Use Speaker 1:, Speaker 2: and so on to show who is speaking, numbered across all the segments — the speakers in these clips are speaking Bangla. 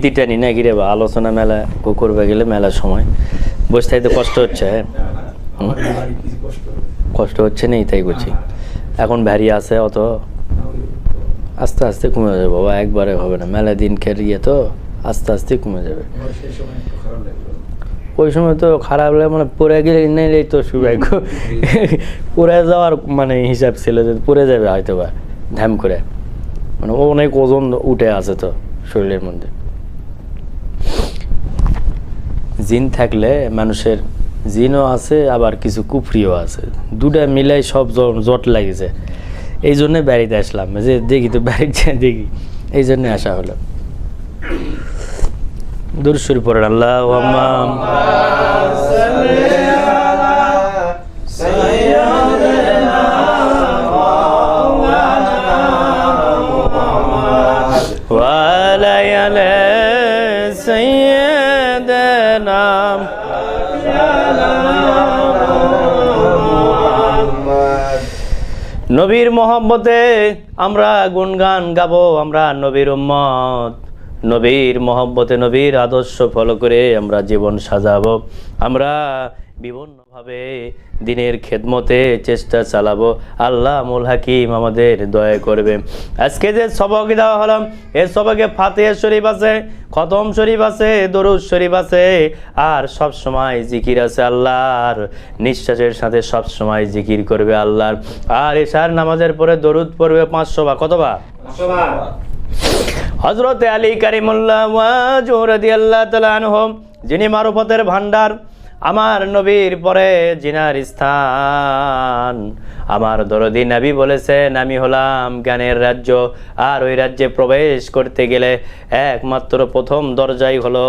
Speaker 1: স্মৃতি টানি না গিরে বা আলোচনা মেলা করবে গেলে মেলার সময়। বসে থাকতে কষ্ট হচ্ছে হ্যাঁ? কষ্ট হচ্ছে নেই, তাই করছি। এখন ভ্যারি আছে অত। আস্তে আস্তে কমে যাবে, বাবা, একবারে হবে না। মেলা দিন খেয়ে তো আস্তে আস্তে কমে যাবে। ওই সময় তো খারাপ লাগে মানে পড়ে গেলে নেই তো সুভাগ্য। পড়ে যাওয়ার মানে হিসাব ছিল যে পড়ে যাবে হয়তো বা ধ্যাম করে। মানে অনেক ওজন উঠে আছে তো শরীরের মধ্যে। জিন থাকলে মানুষের জিনও আছে আবার কিছু কুফরিও আছে দুটা মিলাই সব জ- জট লাগিছে এই জন্যে বাড়িতে আসলাম যে দেখি তো বাড়িতে দেখি এই জন্যে আসা হলো দুরুশ্বরী পড়েন আল্লাহ وعلى নবীর মোহাম্মতে আমরা গুনগান গাবো, আমরা নবীর উম্মত। নবীর মোহাম্মতে নবীর আদর্শ ফলো করে আমরা জীবন সাজাবো। আমরা বিভিন্নভাবে দিনের খেদমতে চেষ্টা চালাবো। আল্লাহ মুল হাকিম আমাদের দয়া করবে। আজকে যে সবক দেওয়া হলো এর সবকে ফাতেহ শরীফ আছে খতম শরীফ আছে দরুদ শরীফ আছে আর সব সময় জিকির আছে আল্লাহর। নিঃশ্বাসের সাথে সব সময় জিকির করবে আল্লাহর। আর এশার নামাজের পরে দরুদ পড়বে পাঁচশো বা কত বা হজরত আলী কারিমুল্লাহ যিনি মারুফতের ভান্ডার আমার নবীর পরে জিনার স্থান। আমার দরদি নাবি বলেছেন, আমি হলাম জ্ঞানের রাজ্য, আর ওই রাজ্যে প্রবেশ করতে গেলে একমাত্র প্রথম দরজাই হলো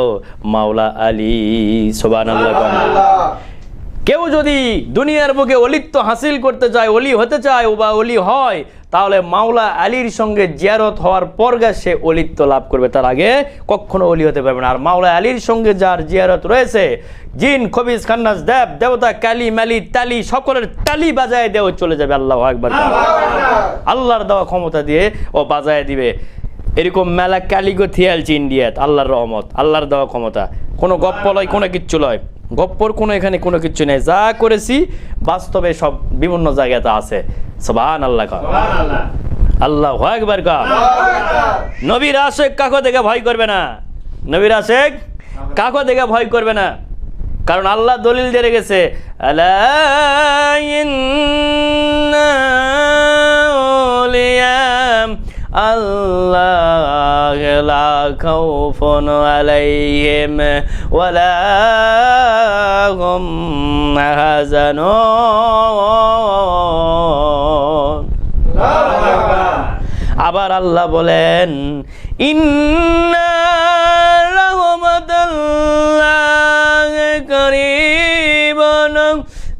Speaker 1: মাওলা আলী। সোবান কেউ যদি দুনিয়ার বুকে অলিত্ব হাসিল করতে চায়, অলি হতে চায় বা অলি হয়, তাহলে মাওলা আলীর সঙ্গে জিয়ারত হওয়ার পর গা সে অলিত্ব লাভ করবে। তার আগে কখনো অলি হতে পারবে না। আর মাওলা আলীর সঙ্গে যার জিয়ারত রয়েছে, জিন, খবিজ, খান্নাস, দেব, দেবতা, কালি, মালি, তালি, সকলের তালি বাজায় দেও, চলে যাবে আল্লাহ একবার আল্লাহর দেওয়া ক্ষমতা দিয়ে ও বাজায় দিবে। এরকম মেলা কালিগো থিয়ালছি ইন্ডিয়াত, আল্লাহর রহমত, আল্লাহর দেওয়া ক্ষমতা। কোনো গপ্প লয়, কোনো কিচ্ছু লয়। গপ্পর কোনো এখানে কোনো কিছু নেই। যা করেছি বাস্তবে সব বিভিন্ন জায়গাতে আছে। সবান আল্লাহ কা আল্লাহ একবার নবীর আশেক কাকো দেখে ভয় করবে না। নবীর আশেক কাকো দেখে ভয় করবে না। কারণ আল্লাহ দলিল দিয়ে রেখেছে আলা আল্লাহ লা খাউফুন আলাইহিম ওয়ালা হুম হাজানুন। আবার আল্লাহ বলেন ইন্না রহমাতাল্লাহ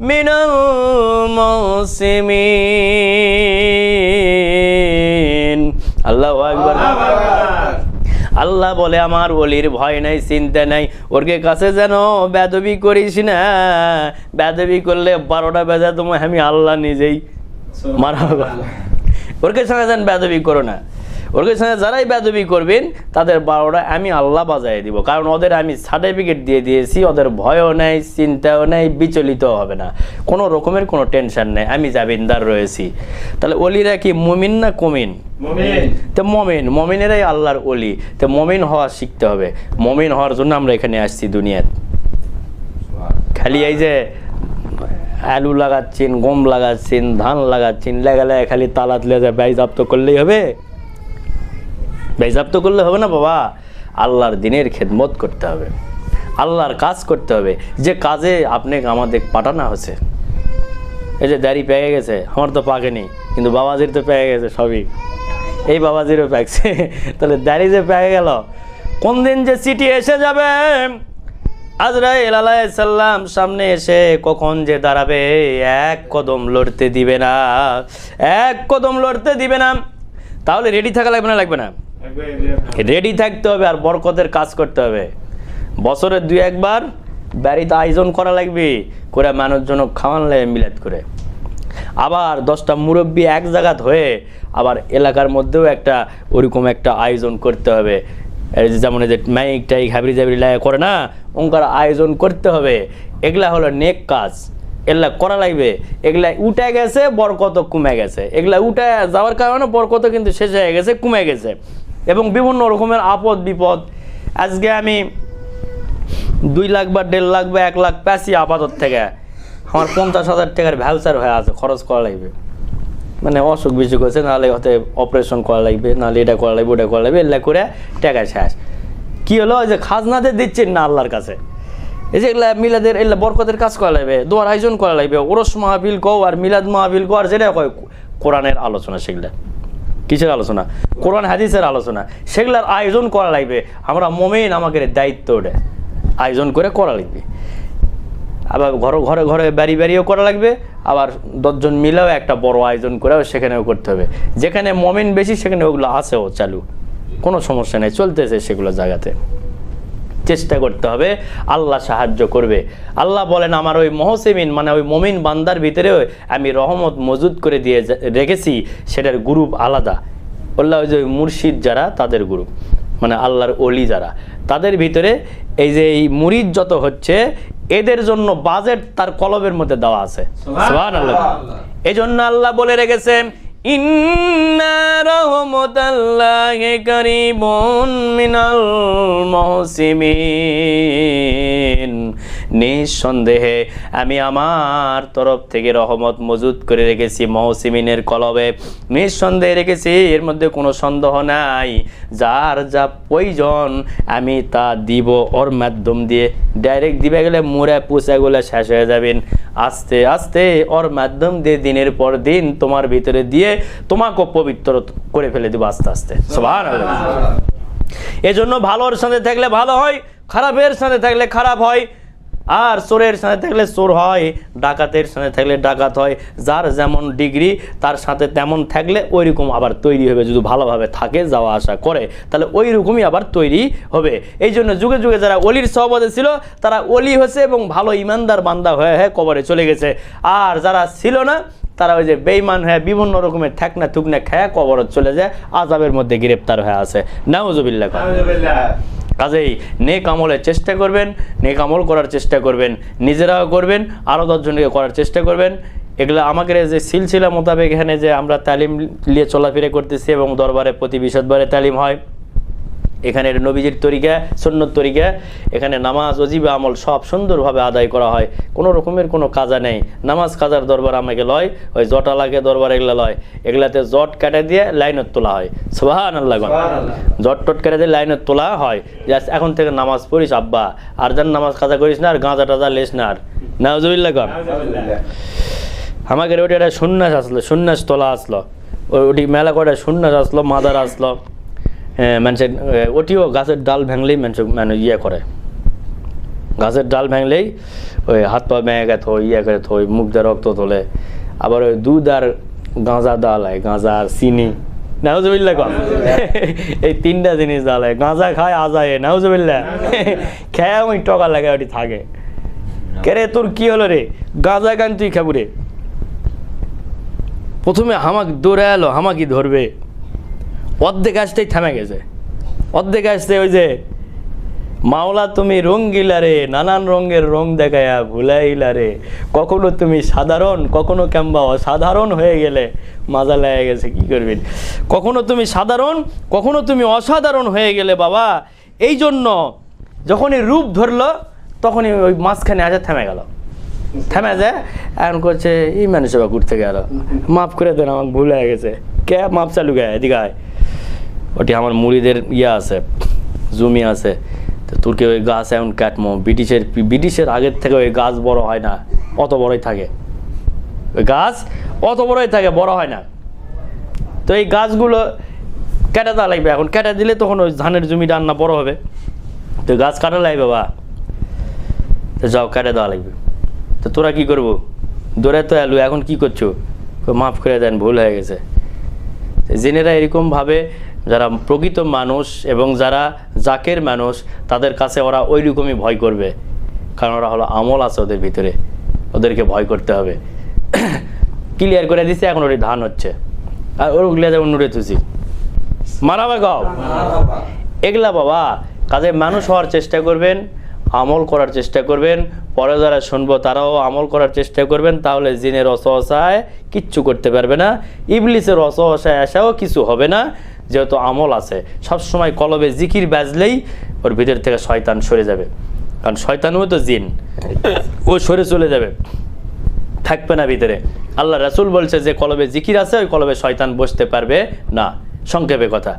Speaker 1: মিনাল মুসলিমিন। বলে আমার বলির ভয় নাই, চিন্তা নাই। ওরকে কাছে যেন বেদবি করিস না। বেদবি করলে বারোটা বেজা তোমায় আমি আল্লাহ নিজেই মারা ওরকে সঙ্গে যেন বেদবি করো না। ওরকে সঙ্গে যারাই বেদবি করবেন তাদের বারোটা আমি আল্লাহ বাজায় দিব। কারণ ওদের আমি সার্টিফিকেট দিয়ে দিয়েছি ওদের ভয়ও নেই চিন্তাও নেই বিচলিত হবে না। কোনো রকমের কোনো টেনশন নেই আমি জামিনদার রয়েছি। তাহলে অলিরা কি মুমিন না কমিন? তো মমিন মমিনেরাই আল্লাহর অলি তো মমিন হওয়া শিখতে হবে। মমিন হওয়ার জন্য আমরা এখানে আসছি দুনিয়াত। খালি এই যে আলু লাগাচ্ছেন গম লাগাচ্ছেন ধান লাগাচ্ছেন লেগা লেগা খালি তালাত লেগে ব্যয়জাপ্ত করলেই হবে। ব্যয়জাপ্ত করলে হবে না বাবা। আল্লাহর দিনের খেদমত করতে হবে। আল্লাহর কাজ করতে হবে। যে কাজে আপনি আমাদের পাঠানো হয়েছে। এই যে দাড়ি পেয়ে গেছে, আমার তো পাকেনি কিন্তু বাবাজির তো পেয়ে গেছে সবই। এই বাবাজিরও পাকছে। তাহলে দাড়ি যে পেয়ে গেল, কোন দিন যে চিঠি এসে যাবে? আজরাইল আলাইসাল্লাম সামনে এসে কখন যে দাঁড়াবে? এক কদম লড়তে দিবে না। এক কদম লড়তে দিবে না। তাহলে রেডি থাকা লাগবে না লাগবে না? রেডি থাকতে হবে আর বরকতের কাজ করতে হবে। বছরে দুই একবার বাড়িতে আয়োজন করা লাগবে, করে মানুষজন খাওয়ান লাগে মিলাদ করে। আবার দশটা মুরব্বী এক জায়গাত হয়ে আবার এলাকার মধ্যেও একটা ওরকম একটা আয়োজন করতে হবে। যেমন যে মাইক টাইক হাবড়ি জাবড়ি লাগা করে না, ওঙ্কার আয়োজন করতে হবে। এগুলা হলো নেক কাজ। এগুলা করা লাগবে। এগুলা উঠে গেছে বরকত কমে গেছে। এগুলা উঠে যাওয়ার কারণে বরকত কিন্তু শেষ হয়ে গেছে, কমে গেছে। এবং বিভিন্ন রকমের আপদ বিপদ। আজকে আমি দুই লাখ বা দেড় লাখ বা এক লাখ পেয়েছি আপাতত থেকে। আমার পঞ্চাশ হাজার টাকার ভ্যাউচার হয়ে আছে, খরচ করা লাগবে। মানে অসুখ বিসুখ হয়েছে, নাহলে হতে অপারেশন করা লাগবে, নাহলে এটা করা লাগবে, ওটা করা লাগবে এগুলা করে টাকা শেষ। কী হলো? যে খাজনাতে দিচ্ছেন না আল্লাহর কাছে। এই যে এগুলা মিলাদের, এগুলা বরকতের কাজ করা লাগবে, দোয়ার আয়োজন করা লাগবে। ওরস মাহফিল কও আর মিলাদ মাহফিল কও আর যেটা কয়, কোরআনের আলোচনা সেগুলা। কিসের আলোচনা? কোরআন, হাদিসের আলোচনা। সেগুলার আয়োজন করা লাগবে। আমরা মোমেন, আমাকে দায়িত্ব ওটা। আয়োজন করে করা লাগবে। আবার ঘরে ঘরে ঘরে বাড়ি, বাড়িও করা লাগবে। আবার দশজন মিলেও একটা বড় আয়োজন করেও সেখানেও করতে হবে। যেখানে মোমেন বেশি, সেখানে ওগুলো আছেও চালু। কোনো সমস্যা নেই, চলতেছে সেগুলো জায়গাতে। চেষ্টা করতে হবে আল্লাহ সাহায্য করবে। আল্লাহ বলেন আমার ওই মহসেমিন মানে ওই মমিন বান্দার ভিতরেও আমি রহমত মজুদ করে দিয়ে রেখেছি সেটার গ্রুপ আলাদা। আল্লাহ ওই যে ওই মুর্শিদ যারা তাদের গ্রুপ মানে আল্লাহর অলি যারা তাদের ভিতরে এই যে এই মুরিদ যত হচ্ছে এদের জন্য বাজেট তার কলবের মধ্যে দেওয়া আছে। এই জন্য আল্লাহ বলে রেখেছে ইন্না রহমতাল্লাহি করিবুন মিনাল মুহসিমিন নিঃসন্দেহে আমি আমার তরফ থেকে রহমত মজুদ করে রেখেছি মহসিমিনের কলবে। নিঃসন্দেহে রেখেছি এর মধ্যে কোনো সন্দেহ নাই। যার যা প্রয়োজন আমি তা দিব ওর মাধ্যম দিয়ে। ডাইরেক্ট দিবে গেলে মুড়ে পুষাগুলো শেষ হয়ে যাবেন। আস্তে আস্তে ওর মাধ্যম দিয়ে দিনের পর দিন তোমার ভিতরে দিয়ে তোমাকে পবিত্র করে ফেলে দিব আস্তে আস্তে। সবার এজন্য ভালোর সাথে থাকলে ভালো হয় খারাপের সাথে থাকলে খারাপ হয়। আর চোরের সাথে থাকলে চোর হয়, ডাকাতের সাথে থাকলে ডাকাত হয়। যার যেমন ডিগ্রি, তার সাথে তেমন থাকলে ওই রকম আবার তৈরি হবে। যদি ভালোভাবে থাকে, যাওয়া আসা করে, তাহলে ওই রকমই আবার তৈরি হবে। এই জন্য যুগে যুগে যারা অলির সহবতে ছিল, তারা অলি হয়েছে এবং ভালো ইমানদার বান্দা হয়ে হয়ে কবরে চলে গেছে। আর যারা ছিল না, তারা ওই যে বেইমান হয়ে বিভিন্ন রকমের ঠেকনা থুকনা খেয়ে কবরত চলে যায় আজাবের মধ্যে গ্রেপ্তার হয়ে আছে নাউজুবিল্লাহ। কাজেই নেক আমলের চেষ্টা করবেন, নেক আমল করার চেষ্টা করবেন, নিজেরাও করবেন আরও দশজনকে করার চেষ্টা করবেন। এগুলো আমাকে যে সিলসিলা মোতাবেক এখানে যে আমরা তালিম নিয়ে চলাফেরা করতেছি এবং দরবারে প্রতি বিশদবারে তালিম হয়। এখানে নবীজির তরিকা সন্ন্যত তরিকা। এখানে নামাজ অজিবা আমল সব সুন্দরভাবে আদায় করা হয়। কোনো রকমের কোনো কাজা নেই। নামাজ কাজার দরবার আমাকে লয় ওই জটা লাগে দরবার এগুলা লয়। এগুলাতে জট কাটে দিয়ে লাইনত তোলা হয়। সোহান আল্লাহ জট টট কেটে দিয়ে লাইনত তোলা হয়। যে এখন থেকে নামাজ পড়িস আব্বা। আর যান নামাজ কাজা করিস না আর গাঁজা টাজা লেস না আর। নাউজুবিল্লাহ কন আমাদের ওটা একটা সন্ন্যাস আসলো সন্ন্যাস তোলা আসলো। ওটি মেলা করে সন্ন্যাস আসলো মাদার আসলো। মানুষের আহ, ওটিও গাছের ডাল ভাঙলেই মানুষ মানে ইয়ে করে। গাছের ডাল ভাঙলেই ওই হাত পা ভেঙে থই ইয়ে করে থই মুখ দিয়ে রক্ত তোলে। আবার ওই দুধ আর গাঁজা ডাল হয় গাঁজা আর চিনি। নাউজুবিল্লা কম এই তিনটা জিনিস ডাল হয় গাঁজা খায় আজায় নাউজুবিল্লা খেয়ে ওই টকা লাগে ওটি থাকে। কে রে তোর কি হলো রে? গাঁজা গান তুই খাবু রে? প্রথমে হামাক দৌড়ে এলো হামাকি ধরবে। অর্ধেক আসতেই থেমে গেছে। অর্ধেক আসতে ওই যে, মাওলা তুমি রঙ্গিলা রে, নানান রঙের রং দেখায়া ভুলাইলা রে। কখনো তুমি সাধারণ, কখনো কিংবা অসাধারণ হয়ে গেলে মাজা লেগে গেছে, কি করবেন? কখনো তুমি সাধারণ, কখনো তুমি অসাধারণ হয়ে গেলে বাবা। এই জন্য যখনই রূপ ধরলো, তখনই ওই মাঝখানে আসে থেমে গেল। থেমে যায় এখন করছে এই মানুষ বা ঘুরতে গেল। মাফ করে দেন, আমাকে ভুল হয়ে গেছে। কে মাপ চালু গে এদিকে ওটি আমার মুড়িদের ইয়ে আছে, জমি আছে। তো তুর্কি ওই গাছ এখন কাটমো। ব্রিটিশের ব্রিটিশের আগের থেকে ওই গাছ বড় হয় না, অত বড়ই থাকে। ওই গাছ অত বড়ই থাকে, বড় হয় না। তো এই গাছগুলো কেটে দেওয়া লাগবে। এখন কেটে দিলে তখন ওই ধানের জমি রান্না বড় হবে। তো গাছ কাটা লাগবে বা তো যাও, কেটে দেওয়া লাগবে। তো তোরা কি করব? দৌড়ে তো এলু, এখন কি করছ? মাফ করে দেন, ভুল হয়ে গেছে। জেনেরা এরকমভাবে যারা প্রকৃত মানুষ এবং যারা জাকের মানুষ, তাদের কাছে ওরা ওই রকমই ভয় করবে। কারণ ওরা হলো আমল আছে ওদের ভিতরে। ওদেরকে ভয় করতে হবে। ক্লিয়ার করে দিছে, এখন ওটি ধান হচ্ছে। আর ওগুলো যেমন নুড়ে তুছি। মারাবা গাও এগুলা বাবা, কাজে মানুষ হওয়ার চেষ্টা করবেন, আমল করার চেষ্টা করবেন, পরে যারা শুনব তারাও আমল করার চেষ্টা করবেন, তাহলে জিনের অসহসায় কিচ্ছু করতে পারবে না। ইবলিসের অসহসায় আসাও কিছু হবে না। যেহেতু আমল আছে সবসময় কলবে জিকির বাজলেই ওর ভিতর থেকে শয়তান সরে যাবে। কারণ শয়তানও তো জিন, ও সরে চলে যাবে, থাকবে না ভিতরে। আল্লাহ রাসুল বলছে যে, কলবে জিকির আছে, ওই কলবে শয়তান বসতে পারবে না। সংক্ষেপে কথা।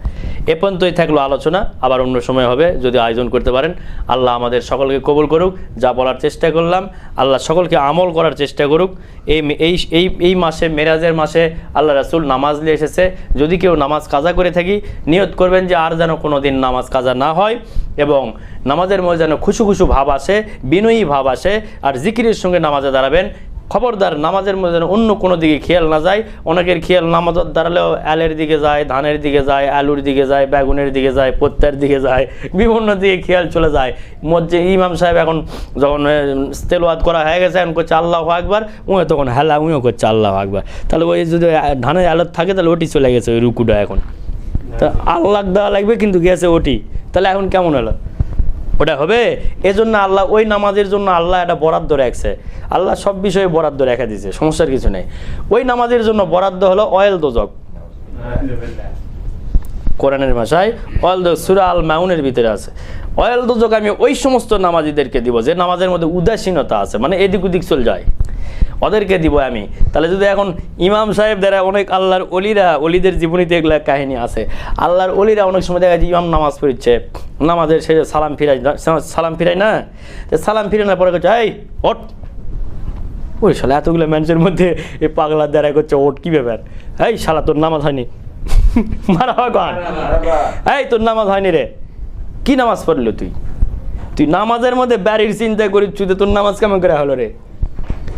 Speaker 1: এ পর্যন্তই থাকল আলোচনা। আবার অন্য সময় হবে, যদি আয়োজন করতে পারেন। আল্লাহ আমাদের সকলকে কবুল করুক। যা বলার চেষ্টা করলাম, আল্লাহ সকলকে আমল করার চেষ্টা করুক। এই এই এই এই মাসে, মেরাজের মাসে আল্লাহ রাসুল নামাজ নিয়ে এসেছে। যদি কেউ নামাজ কাজা করে থাকি, নিয়ত করবেন যে আর যেন কোনো দিন নামাজ কাজা না হয় এবং নামাজের মধ্যে যেন খুশু খুশু ভাব আসে, বিনয়ী ভাব আসে, আর জিকিরের সঙ্গে নামাজে দাঁড়াবেন খবরদার নামাজের মধ্যে অন্য কোনো দিকে খেয়াল না যায় অনেকের খেয়াল নামাজ দাঁড়ালেও আলের দিকে যায় ধানের দিকে যায় আলুর দিকে যায় বেগুনের দিকে যায় পত্তার দিকে যায় বিভিন্ন দিকে খেয়াল চলে যায়। মধ্যে ইমাম সাহেব এখন যখন এ, তেলোয়াত করা হয়ে গেছে এখন করছে আল্লাহ আকবার উঁয়ে তখন হেলা উঁয়েও করছে আল্লাহ আকবার। তাহলে ওই যদি ধানের আলোর থাকে তাহলে ওটি চলে গেছে ওই রুকুটা এখন। তা আল্লাহ দেওয়া লাগবে কিন্তু গেছে ওটি। তাহলে এখন কেমন হলো? ওটা হবে। এজন্য আল্লাহ ওই নামাজের জন্য আল্লাহ এটা বরাদ্দ রাখছে। আল্লাহ সব বিষয়ে বরাদ্দ রেখে দিয়েছে, সমস্যার কিছু নেই। ওই নামাজের জন্য বরাদ্দ হলো অয়েল দোজক। কোরআনের ভাষায় অয়েল দোজক, সুরা আল মাউনের ভিতরে আছে। অয়েল দোজক আমি ওই সমস্ত নামাজিদেরকে দিব যে নামাজের মধ্যে উদাসীনতা আছে মানে এদিক ওদিক চলে যায়। ওদেরকে দিব আমি। তাহলে যদি এখন ইমাম সাহেব দ্বারা অনেক আল্লাহর অলিরা অলিদের জীবনীতে এগুলা কাহিনী আছে, আল্লাহর অলিরা অনেক সময় দেখা যায় ইমাম নামাজ পড়ছে নামাজের শেষে সালাম ফিরাই সালাম ফিরাই না? সালাম ফিরানোর পরে করছে এই ওট ওই শালা, এতগুলো মানুষের মধ্যে এই পাগলার দ্বারা করছে ওট কী ব্যাপার? এই শালা, তোর নামাজ হয়নি। মারা এই, তোর নামাজ হয়নি রে। কি নামাজ পড়ল তুই? তুই নামাজের মধ্যে ব্যারির চিন্তা করিস, তুই তোর নামাজ কেমন করে হলো রে?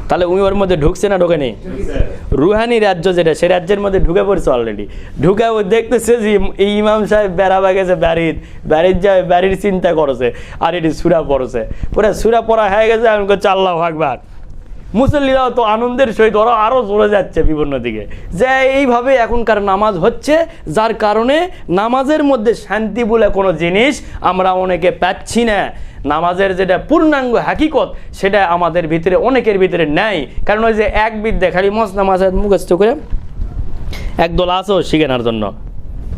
Speaker 1: তাহলে উমি ওর মধ্যে ঢুকছে না ঢোকে নেই রুহানি রাজ্য যেটা সে রাজ্যের মধ্যে ঢুকে পড়ছে অলরেডি ঢুকে ও দেখতেছে যে এই ইমাম সাহেব বেড়াবা গেছে বাড়ির বাড়ির যায় বাড়ির চিন্তা করছে আর এটি সুরা পড়ছে। পুরো সুরা পড়া হয়ে গেছে আমি করছি আল্লাহ আকবার। মুসল্লিরাও তো আনন্দের সহিত ওরা আরও চলে যাচ্ছে বিভিন্ন দিকে। যে এইভাবে এখনকার নামাজ হচ্ছে, যার কারণে নামাজের মধ্যে শান্তি বলে কোনো জিনিস আমরা অনেকে পাচ্ছি না। নামাজের যেটা পূর্ণাঙ্গ হাকিকত, সেটা আমাদের ভিতরে, অনেকের ভিতরে নেই। কারণ ওই যে এক বিদ্যা খালি মস নামাজের মুখস্থ করে একদল আসো শিখেনার জন্য।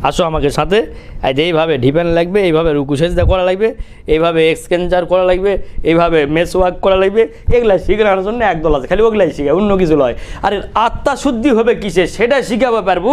Speaker 1: আসো আমাকে সাথে। আর এইভাবে ঢিপেন লাগবে, এইভাবে রুকু সেজদা করা লাগবে, এইভাবে এক্সচেঞ্জার করা লাগবে, এইভাবে মেসওয়াক করা লাগবে এগুলা শিখানোর জন্য একদল আছে, খালি ওগুলাই শিখে অন্য কিছু নয় আর আত্মা শুদ্ধি হবে কিসে? সেটা শিখাবে পারব।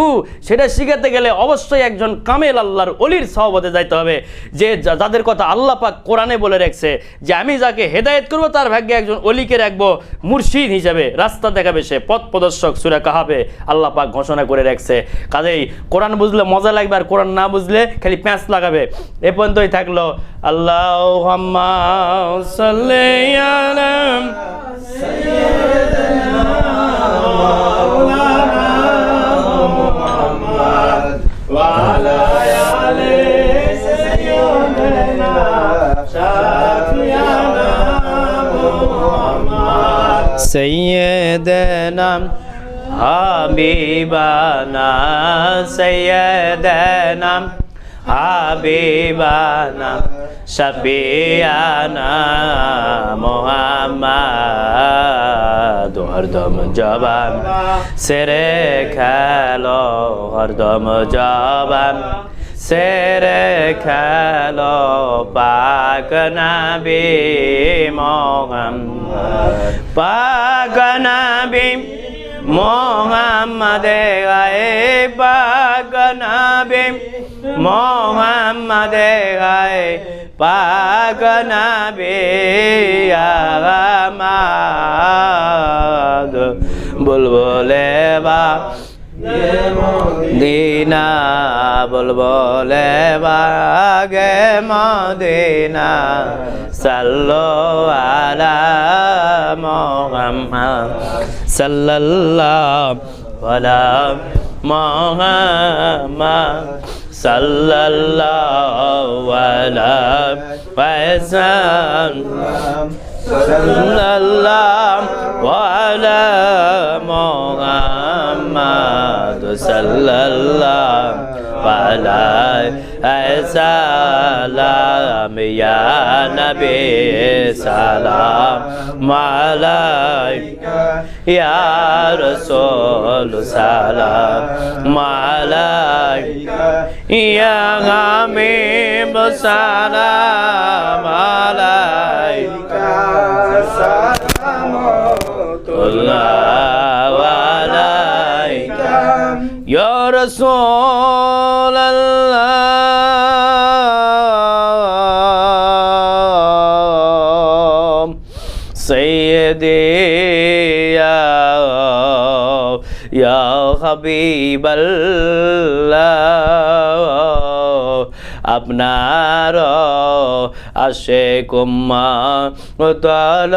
Speaker 1: সেটা শিখাতে গেলে অবশ্যই একজন কামেল আল্লাহর অলির সহবতে যাইতে হবে। যে যাদের কথা আল্লাহ পাক কোরআনে বলে রাখছে, যে আমি যাকে হেদায়েত করব, তার ভাগ্যে একজন অলিকে রাখব মুর্শিদ হিসাবে। রাস্তা দেখাবে সে, পথ প্রদর্শক সুরা কাহাবে আল্লাহ পাক ঘোষণা করে রাখছে। কাজেই কোরআন বুঝলে মজা লাগবে আর কোরআন না বুঝলে খালি প্যাঁচ লাগাবে এ পর্যন্তই থাকলো আল্লাহ سيدنا হাবিবানা সৈয়দনা হাবিবানা শফিয়ানা মোহাম্মদ, হরদম জবান, সেরে খেলো হরদম জবান, সেরে খেলো পাক নবী মোহাম্মদ, পাক নবী মোহাম্মদ গায়ে পাক নবী মোহাম্মদ গায়ে পাক নবী আগামাদ বুলবুলে বা দিনা বলবলে বাগে মদিনা, সাল্লো আলা মোহাম্মদ। সাল্লাল্লাহু আলা মোহাম্মদ সাল্লাল্লাহু আলা ওয়াসাল্লাম সাল্লাল্লাহু আলা মুহাম্মদ সাল্লাল্লাহু পালায় সালাম, ইয়া নবী, সালাম মালাইকা, ইয়া রাসূল, সালাম মালাইকা, ইয়া হামিম, সালাম আলাইকা সালামুল্লাহ আলাইকা, ইয়া রাসূল হাবিব আপনার আসে কুম্মা তল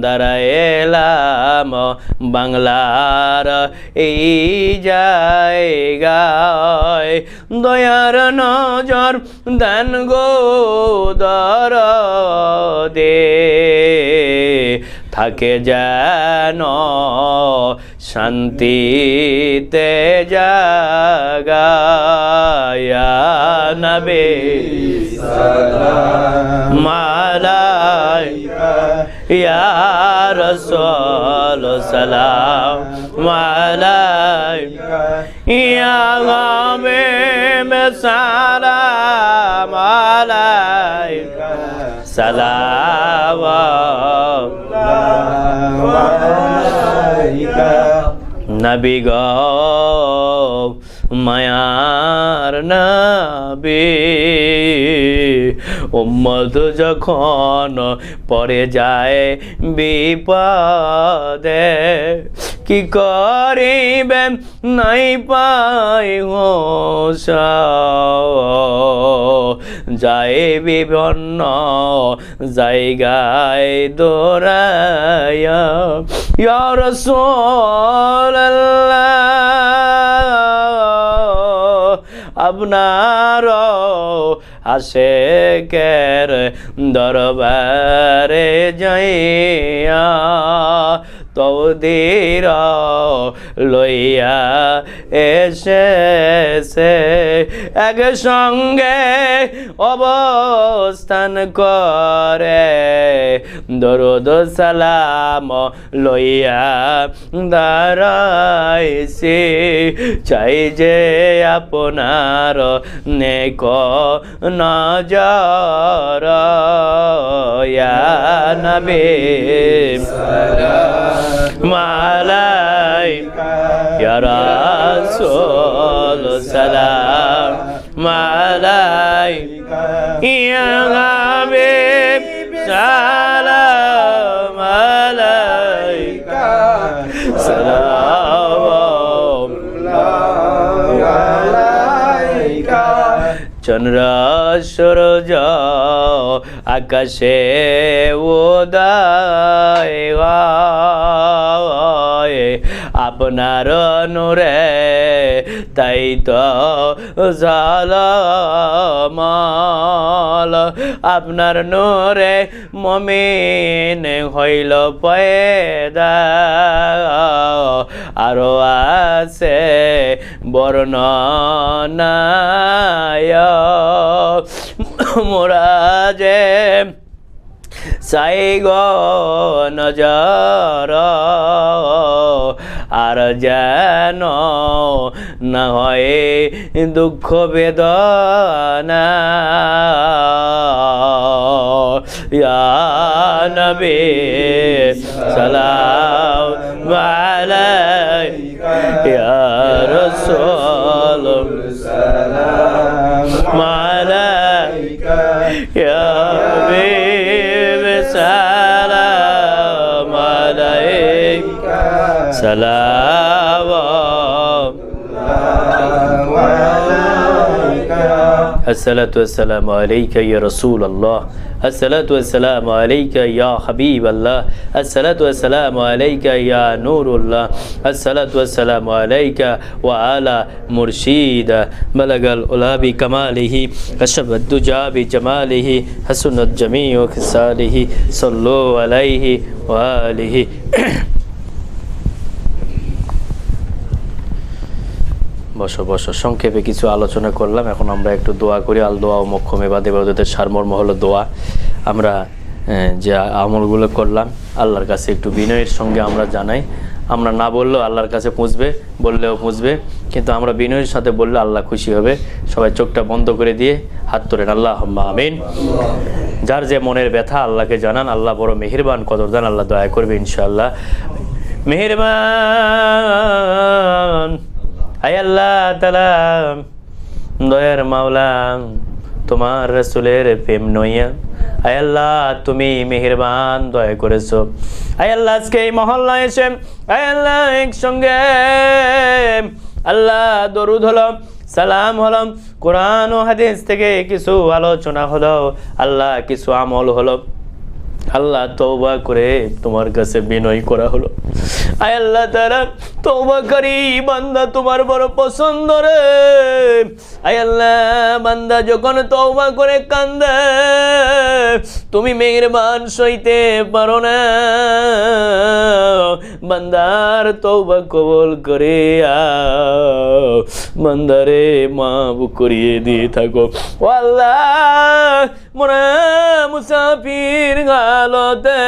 Speaker 1: দাঁড়াইলাম বাংলার এই জায়গায়। দয়ার নজর দান গো দর দে থাকে যেন শান্তিতে জাগায়া নবে মালাই ইয়া রসল সালাম। মালাই ইয়া গামে সালাম। আলাই সালাম নবী গ মায়ার নবী। উম্মত যখন পরে যায় বিপদে কি করিবে নাই পাই হোস যায় বিভিন্ন জায়গায় ইয়া রাসূলুল্লাহ আপনার আশেকের দরবারে যাইয়া তৌদির লইয়া এসেছে। এক সঙ্গে অবস্থান করে দরুদ সালাম লইয়া দাঁড়াইছি। চাই যে আপনার নেক নজর মালাই। রাসূল সালাম। মালাই। ইয়া হাবিব সালাম চন্দ্র সূর্য আকাশে উদয়। আপনার নূরে তাই তো জালমাল। আপনার নূরে মমিন হইল পয়দা। আরও আছে বর্ণনায় মোরা যে চাই গো নজর। আর যেন না হয় দুঃখ বেদনা। নবী সালাম আলাইকা। ইয়া রাসূল মালাইকা ইয়া হাবিব সালাম। سلام الصلاة والسلام عليك يا رسول الله. الصلاة والسلام عليك يا حبيب الله. الصلاة والسلام عليك يا نور الله. الصلاة والسلام عليك وعلى مرشيد. ملك الأولى بكماله أشب الدجا بجماله حسن الجميع خصاله صلوا عليه وآله. বসো বসো। সংক্ষেপে কিছু আলোচনা করলাম। এখন আমরা একটু দোয়া করি। আল দোয়া ও মক্ষমে বা দেবদের সারমর্ম হলো দোয়া। আমরা যে আমলগুলো করলাম, আল্লাহর কাছে একটু বিনয়ের সঙ্গে আমরা জানাই। আমরা না বললেও আল্লাহর কাছে পুঁছবে বললেও পুঁছবে কিন্তু আমরা বিনয়ের সাথে বললে আল্লাহ খুশি হবে। সবাই চোখটা বন্ধ করে দিয়ে হাত তোলেন। আল্লাহ আমিন। যার যে মনের ব্যথা, আল্লাহকে জানান। আল্লাহ বড় মেহেরবান, কদরদান। আল্লাহ দয়া করবে ইনশাআল্লাহ। মেহেরবান তালা দয়ার মাওলা, তোমার রসুলের প্রেম নইয়া। আয় আল্লাহ, তুমি মেহেরবান, দয়া করেছ। আয় আল্লাহ, আজকে এই মহল্লা এসে আয় আল্লাহ, একসঙ্গে। আল্লাহ, দরুদ হলো, সালাম হলো, কোরআন ও হাদিস থেকে কিছু আলোচনা হলো, আল্লাহ, কিছু আমল হলো। আল্লাহ তওবা করে তোমার কাছে বিনয় করা হলো। আয় আল্লাহ তারা তওবাকারী বান্দা তোমার বড় পছন্দ রে। আয় আল্লাহ, বান্দা যখন তওবা করে কান্দে, তুমি মেহেরবান সইতে পারো না। বান্দার তওবা কবল করে বান্দারে মাফ করিয়ে দিয়ে থাকো। আল্লাহ, মোরা মুসাফির গালতে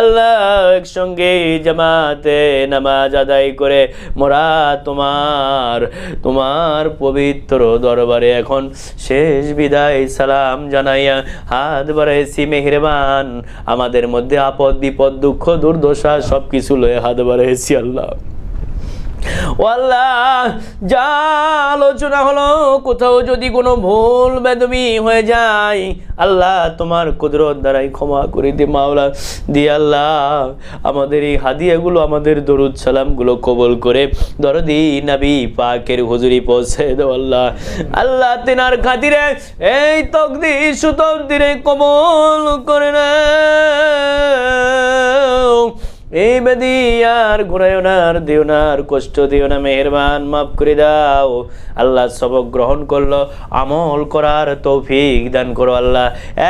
Speaker 1: আল্লাহ একসঙ্গে জামাতে নামাজ আদায় করে মোরা তোমার তোমার পবিত্র দরবারে এখন শেষ বিদায় সালাম জানাইয়া হাত বাড়াইছি মেহেরবান। আমাদের মধ্যে আপদ বিপদ দুঃখ, দুর্দশা সব কিছু লয়ে হাত বাড়াইছি আল্লাহ। ও আল্লাহ যা আলোচনা হলো, কোথাও যদি কোনো ভুল বেদবি হয়ে যায়, আল্লাহ তোমার কুদরত দ্বারাই ক্ষমা করে দে মাওলা। দিয়ে আল্লাহ, আমাদের এই হাদিয়াগুলো, আমাদের দরুদ সালামগুলো কবল করে দরদি নবী পাকের হুজুরি পৌঁছে দাও আল্লাহ। আল্লাহ তেনার খাতিরে এই তকদি সুতকদিরে কবল করে না এই বেদি আর ঘুরাইও না আর দিও না আর কষ্ট দিও না, মেহরবান, মাফ করে দাও। আল্লাহ সবক গ্রহণ করল, আমল করার তৌফিক দান করো আল্লাহ।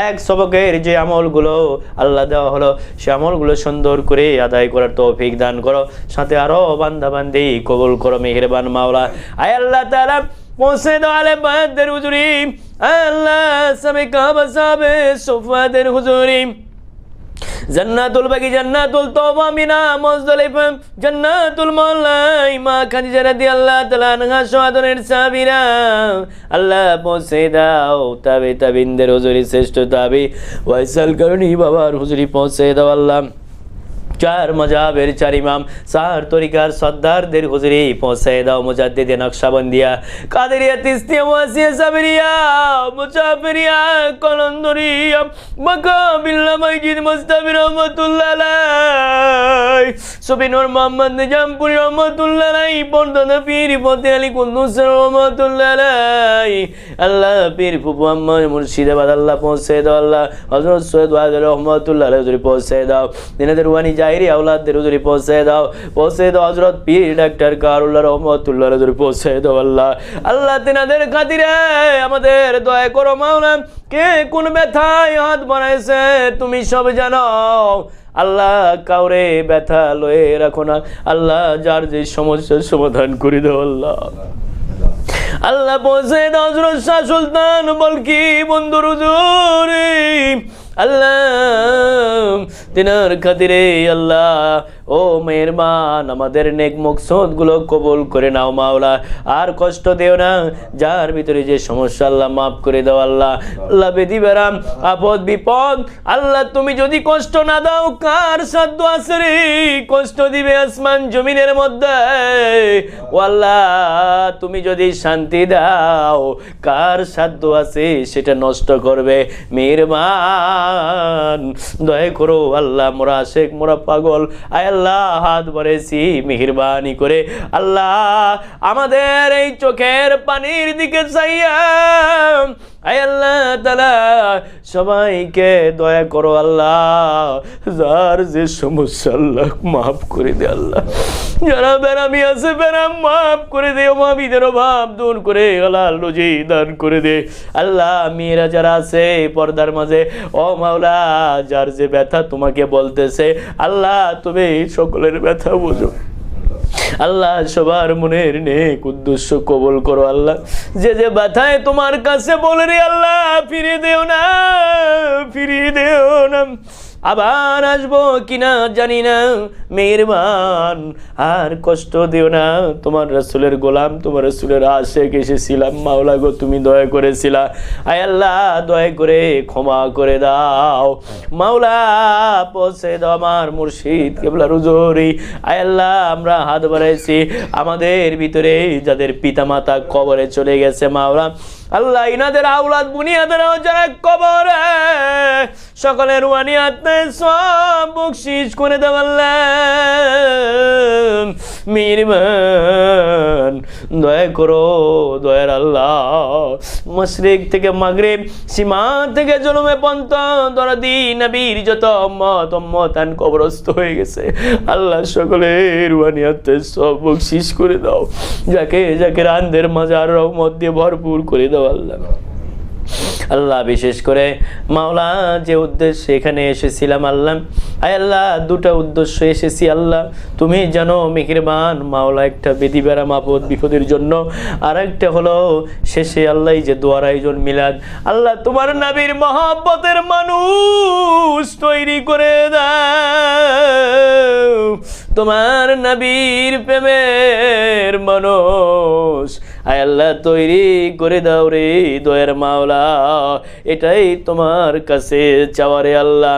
Speaker 1: এক সবকের যে আমলগুলো আল্লাহ দেওয়া হলো, সে আমলগুলো সুন্দর করে আদায় করার তৌফিক দান করো। সাথে আরও বান্দা বান্দি কবুল করো, মেহরবান মাওলা। আয় আল্লাহ তালা পৌঁছে দাও আলে বাদের হুজুরি আল্লাহ সবে কাবা সাবে সোফাদের হুজুরি। জান্নাতুল বাকি জান্নাতুল তওবা মিনা মুজদালিফা, জান্নাতুল মালাই মা খাদিজা রাদিয়াল্লাহু তাআলা আনহা শাহাদাতের সাবিরা আল্লাহ পৌঁছে দাও, তাবে তাবিনদের হুজুরি শ্রেষ্ঠ তাবি। ওয়াইসাল করনি বাবার হুজুরি পৌঁছে দাও আল্লাহ। চার মজাবের চার ইমাম চার তরিকার সর্দারদের হুজুরি পৌঁছে দাও মুজাদ্দিদে নকশাবন্দিয়া, কাদেরিয়া, তিস্তিয়া ওয়াসিয়া সাবরিয়া, মুজাফরিয়া, কলন্দরিয়া, মাকাবিল্লা, মাইজিদ মুস্তাফি রহমাতুল্লাহ আলাই সুবিনুর মোহাম্মদ নিজামপুরি রহমাতুল্লাহ আলাই পর্দাদা পীর ফতে আলী কুন্দুস রহমাতুল্লাহ আলাই আল্লাহ পীর ফুপু আম্মা মুর্শিদাবাদ, আল্লাহ পৌঁছে দাও, আল্লাহ হজরত সৈয়দ ওয়াজ রহমাতুল্লাহ আলাই হুজুরি পৌঁছে দাও, দিনাদের ওয়ানি জাহিরি আউলাদদের হুজুরি পৌঁছে দাও পৌঁছে দাও হজরত পীর ডাক্তার কারুল্লাহ রহমতুল্লাহ হুজুরি পৌঁছে দাও আল্লাহ। আল্লাহ তিনাদের খাতিরে আমাদের দয়া করো মাওলা কে কোন ব্যথায় হাত বানাইছে তুমি সব জানো আল্লাহ কাউরে ব্যথা লয়ে রাখো না, আল্লাহ যার যে সমস্যার সমাধান করে দাও আল্লাহ। আল্লাহ পৌঁছে দাও হজরত শাহ সুলতান, বলকি বন্ধুর হুজুরি আল্লাহ, তিনার খাতিরে আল্লাহ, ও মেহরবান, আমাদের নেক মকসদগুলো কবুল করে নাও মাওলা। আর কষ্ট দেও না, যার ভিতরে যে সমস্যা আল্লাহ মাফ করে দাও আল্লাহ। আল্লাহ বেদি বেরাম, আপদ বিপদ, আল্লাহ তুমি যদি কষ্ট না দাও, কার সাধ্য আছে রে? কষ্ট দিবে আসমান জমিনের মধ্যে। ও আল্লাহ, তুমি যদি শান্তি দাও, কার সাধ্য আছে সেটা নষ্ট করবে? মেহরবান দয়া করো আল্লাহ, মোরা শেখ, মোরা পাগল। আয় আল্লাহ, হাত ভরেছি মেহরবানি করে। আল্লাহ, আমাদের এই চোখের পানির দিকে চাইয়া। আয় আল্লাহ তালা সবাইকে দয়া করো আল্লাহ। যার যে সমস্যা, আল্লাহ মাফ করে দে আল্লাহ। যারা বেরামি আছে বেরাম মাফ করে দে। মাবিদের অভাব দূর করে আল্লাহ রুজি দান করে দে। আল্লাহ মেয়েরা যারা আছে, পর্দার মাঝে ও মাওলা, যার যে ব্যথা তোমাকে বলতেছে, আল্লাহ তুমি সকলের ব্যথা বুঝো। আল্লাহ সবার মনের নেক উদ্দেশ্য কবল করো, আল্লাহ। যে যে ব্যথায় তোমার কাছে বলে রে আল্লাহ, ফিরিয়ে দেও না, ফিরিয়ে দেও না। আবার আসব কিনা জানি না। মেহরবান, আর কষ্ট দিও না। তোমার রসুলের গোলাম, তোমার রসুলের আশেক এসেছিলাম। মাওলা গো, তুমি দয়া করেছিলা আয় আল্লাহ, দয়া করে ক্ষমা করে দাও। মাওলা, পৌঁছে দাও আমার মুর্শিদ কেবলা রুজরি আয় আল্লাহ, আমরা হাত বাড়াইছি। আমাদের ভিতরে যাদের পিতামাতা কবরে চলে গেছে, মাওলা আল্লাহ ইনাদের আউলাদ বুনিয়াদের যারা কবরে সকলের ওয়ানিয়াতে সব বকশিস করে দাও মিরমান দয়া করো, দয়ার আল্লাহ। মশরিক থেকে মাগরিব, সীমা থেকে জন্মে পন্ত, দরদি নবীর যত মত মতান কবরস্থ হয়ে গেছে। আল্লাহ সকলের ওয়ানিয়াতে সব বকশিস করে দাও। যাকে যাকে রান্দের মাজার রহমত দিয়ে ভরপুর করে দাও আল্লাহ। আল্লাহ বিশেষ করে মাওলা যে উদ্দেশ্যে এখানে এসেছিলাম আল্লাহ। আয় আল্লাহ, দুটা উদ্দেশ্য এসেছি আল্লাহ। তুমি জানো মেহেরবান মাওলা একটা বেদি বেড়া মাপদ বিপদের জন্য। আর একটা হলো শেষে আল্লাহ যে দোয়ার আয়োজন মিলাদ। আল্লাহ তোমার নাবির মহাব্বতের মানুষ তৈরি করে দাও। তোমার নবীর প্রেমের মানুষ আল্লাহ তৈরি করে দাও রে দয়ের মাওলা। এটাই তোমার কাছে চাওয়ারে আল্লাহ।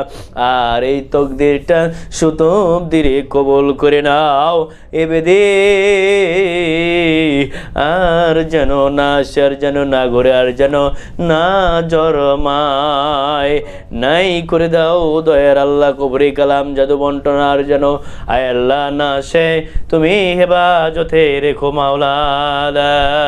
Speaker 1: আর এই তকদিরটা সুতম দিরে কবল করে নাও এবেদে আর যেন না আর যেন না ঘরে, আর যেন না জরমায় নাই করে দাও দয়ার আল্লাহ কবরে কালাম জাদু বন্টন, আর যেন আয় আল্লাহ না সে। তুমি হেবা যথে রেখো মাওলা